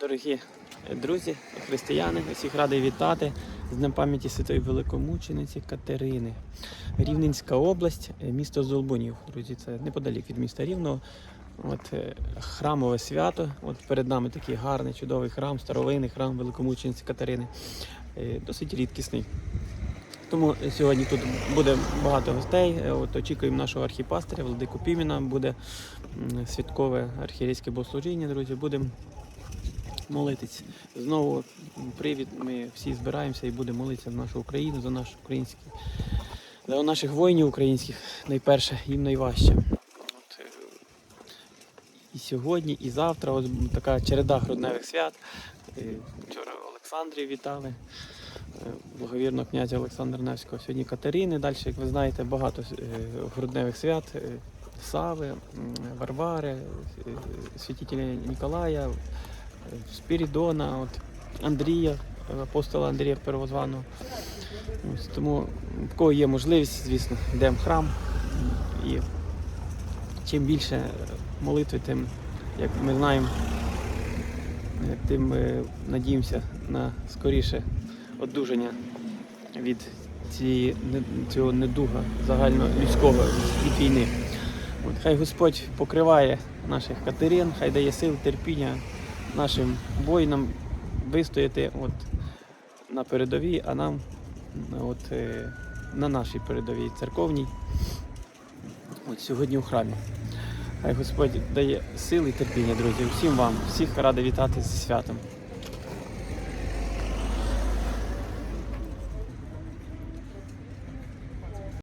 Дорогі друзі, християни, усіх радий вітати з Днем пам'яті святої великомучениці Катерини. Рівненська область, е, місто Золбунів. Друзі, це неподалік від міста Рівного. От е, храмове свято. От перед нами такий гарний, чудовий храм, старовинний храм великомучениці Катерини. Е, Досить рідкісний. Тому сьогодні тут буде багато гостей. От очікуємо нашого архіпастиря, Владику Піміна. Буде святкове архієрейське богослужіння, друзі. Будемо молитись. Знову привід. Ми всі збираємося і будемо молитися за нашу Україну, за наш український, за наших воїнів українських. Найперше, їм найважче. От, е, і сьогодні, і завтра ось така череда грудневих свят. Е, Вчора Олександрів вітали. е, Благовірного князя Олександра Невського. Сьогодні Катерини. Далі, як ви знаєте, багато грудневих свят. Сави, Варвари, святителя Ніколая, Спірідона, от, Андрія, е, апостола Андрія Первозваного. Ось, тому в кого є можливість, звісно, йдемо в храм. І чим більше молитви, тим, як ми знаємо, е, тим ми надіємося на скоріше одужання від цієї, цього недуга загальнолюдського від війни. От, хай Господь покриває наших Катерин, хай дає сил, терпіння нашим воїнам вистояти от, на передовій, а нам от, е, на нашій передовій церковній. От сьогодні у храмі. Хай Господь дає сили і терпіння, друзі, всім вам, всіх радий вітати зі святом.